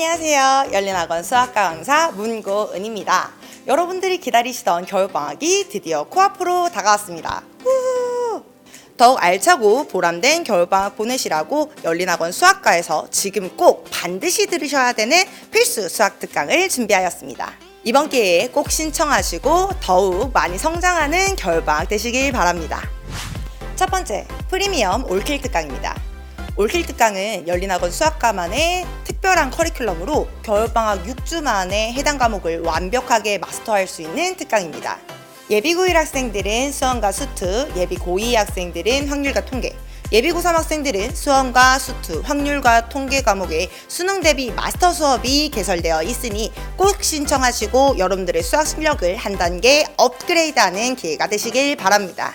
안녕하세요. 열린학원 수학과 강사 문고은입니다. 여러분들이 기다리시던 겨울방학이 드디어 코앞으로 다가왔습니다. 후! 더욱 알차고 보람된 겨울방학 보내시라고 열린학원 수학과에서 지금 꼭 반드시 들으셔야 되는 필수 수학 특강을 준비하였습니다. 이번 기회에 꼭 신청하시고 더욱 많이 성장하는 겨울방학 되시길 바랍니다. 첫 번째, 프리미엄 올킬 특강입니다. 올킬 특강은 열린학원 수학과만의 특별한 커리큘럼으로 겨울방학 6주 만에 해당 과목을 완벽하게 마스터할 수 있는 특강입니다. 예비 고1 학생들은 수험과 수투, 예비 고2 학생들은 확률과 통계, 예비 고3 학생들은 수험과 수투, 확률과 통계 과목에 수능 대비 마스터 수업이 개설되어 있으니 꼭 신청하시고 여러분들의 수학 실력을 한 단계 업그레이드하는 기회가 되시길 바랍니다.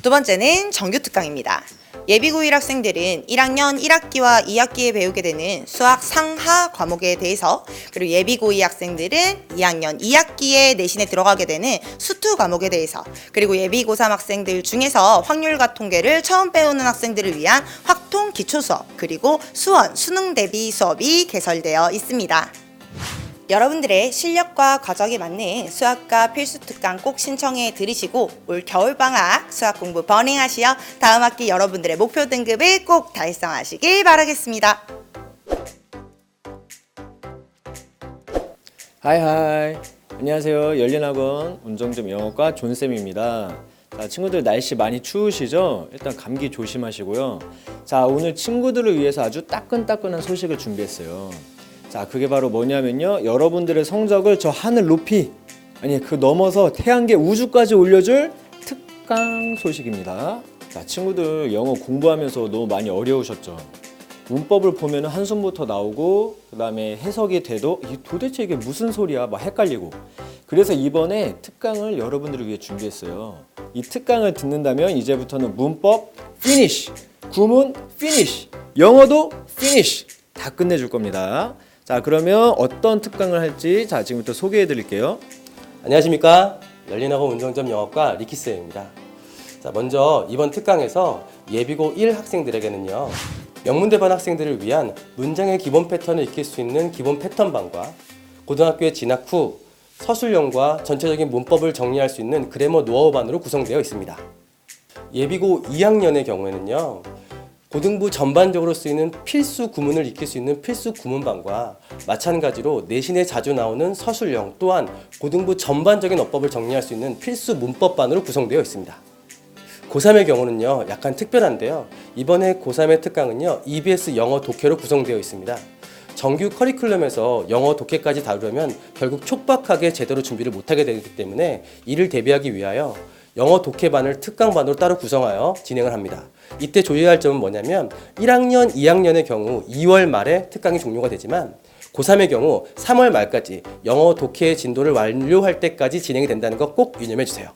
두 번째는 정규 특강입니다. 예비 고1 학생들은 1학년 1학기와 2학기에 배우게 되는 수학 상하 과목에 대해서 그리고 예비 고2 학생들은 2학년 2학기에 내신에 들어가게 되는 수투 과목에 대해서 그리고 예비 고3 학생들 중에서 확률과 통계를 처음 배우는 학생들을 위한 확통 기초 수업 그리고 수원 수능 대비 수업이 개설되어 있습니다. 여러분들의 실력과 과정에 맞는 수학과 필수 특강 꼭 신청해 들으시고 올 겨울 방학 수학 공부 번행하시어 다음 학기 여러분들의 목표 등급을 꼭 달성하시길 바라겠습니다. 하이하이 안녕하세요. 열린학원 운정점 영어과 존쌤입니다. 자 친구들 날씨 많이 추우시죠? 일단 감기 조심하시고요. 자 오늘 친구들을 위해서 아주 따끈따끈한 소식을 준비했어요 자 그게 바로 뭐냐면요. 여러분들의 성적을 저 하늘 높이 아니 그 넘어서 태양계 우주까지 올려줄 특강 소식입니다. 자 친구들 영어 공부하면서 너무 많이 어려우셨죠? 문법을 보면 한숨부터 나오고 그다음에 해석이 돼도 이 도대체 이게 무슨 소리야? 막 헷갈리고. 그래서 이번에 특강을 여러분들을 위해 준비했어요. 이 특강을 듣는다면 이제부터는 문법 피니쉬 구문 피니쉬 영어도 피니쉬 다 끝내줄 겁니다 자 그러면 어떤 특강을 할지 자 지금부터 소개해 드릴게요 안녕하십니까 열린학원 운정점 영어과 리키스입니다. 자 먼저 이번 특강에서 예비고 1 학생들에게는요 명문대반 학생들을 위한 문장의 기본 패턴을 익힐 수 있는 기본 패턴반과 고등학교에 진학 후 서술형과 전체적인 문법을 정리할 수 있는 그래머 노하우반으로 구성되어 있습니다. 예비고 2학년의 경우에는요. 고등부 전반적으로 쓰이는 필수 구문을 익힐 수 있는 필수 구문반과 마찬가지로 내신에 자주 나오는 서술형 또한 고등부 전반적인 어법을 정리할 수 있는 필수 문법반으로 구성되어 있습니다. 고3의 경우는요, 약간 특별한데요. 이번에 고3의 특강은요, EBS 영어 독해로 구성되어 있습니다. 정규 커리큘럼에서 영어 독해까지 다루려면 결국 촉박하게 제대로 준비를 못하게 되기 때문에 이를 대비하기 위하여 영어 독해반을 특강반으로 따로 구성하여 진행을 합니다. 이때 조심할 점은 뭐냐면 1학년, 2학년의 경우 2월 말에 특강이 종료가 되지만 고3의 경우 3월 말까지 영어 독해 진도를 완료할 때까지 진행이 된다는 거 꼭 유념해 주세요.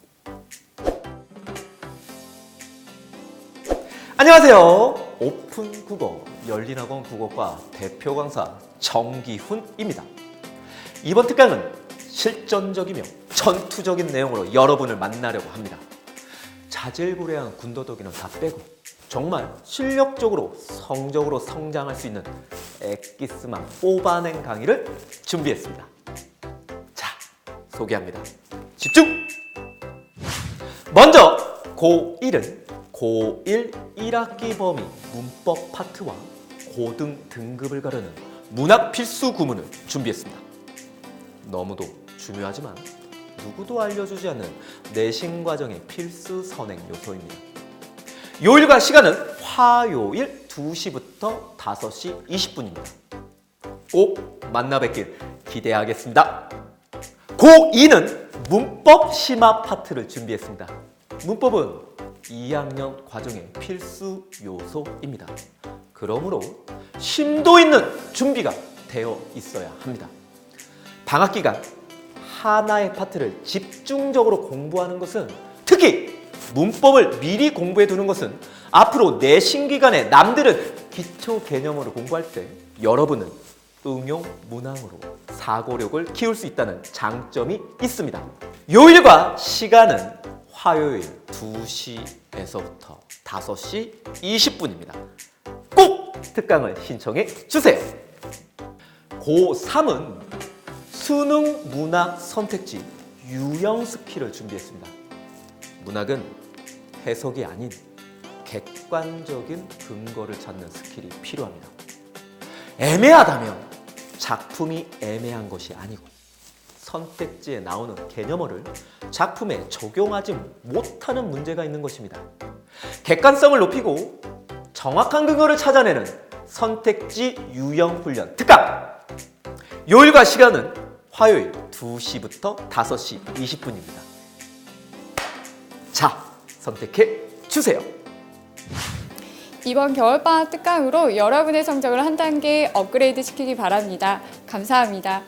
안녕하세요. 오픈 국어 열린 학원 국어과 대표 강사 정기훈입니다. 이번 특강은 실전적이며 전투적인 내용으로 여러분을 만나려고 합니다. 자질구레한 군더더기는 다 빼고 정말 실력적으로 성적으로 성장할 수 있는 엑기스만 뽑아낸 강의를 준비했습니다. 자, 소개합니다. 집중! 먼저 고1은 고1 1학기 범위 문법 파트와 고등 등급을 가르는 문학 필수 구문을 준비했습니다. 너무도 중요하지만 누구도 알려주지 않는 내신 과정의 필수 선행 요소입니다. 요일과 시간은 화요일 2시부터 5시 20분입니다. 꼭 만나 뵙길 기대하겠습니다. 고2는 문법 심화 파트를 준비했습니다. 문법은 2학년 과정의 필수 요소입니다. 그러므로 심도 있는 준비가 되어 있어야 합니다. 방학 기간 하나의 파트를 집중적으로 공부하는 것은 특히 문법을 미리 공부해 두는 것은 앞으로 내신 기간에 남들은 기초 개념으로 공부할 때 여러분은 응용 문항으로 사고력을 키울 수 있다는 장점이 있습니다. 요일과 시간은 화요일 2시에서부터 5시 20분입니다. 꼭 특강을 신청해 주세요. 고3은 수능 문학 선택지 유형 스킬을 준비했습니다. 문학은 해석이 아닌 객관적인 근거를 찾는 스킬이 필요합니다. 애매하다면 작품이 애매한 것이 아니고 선택지에 나오는 개념어를 작품에 적용하지 못하는 문제가 있는 것입니다. 객관성을 높이고 정확한 근거를 찾아내는 선택지 유형 훈련 특강! 요일과 시간은 화요일 2시부터 5시 20분입니다. 자, 선택해 주세요. 이번 겨울방학 특강으로 여러분의 성적을 한 단계 업그레이드 시키기 바랍니다. 감사합니다.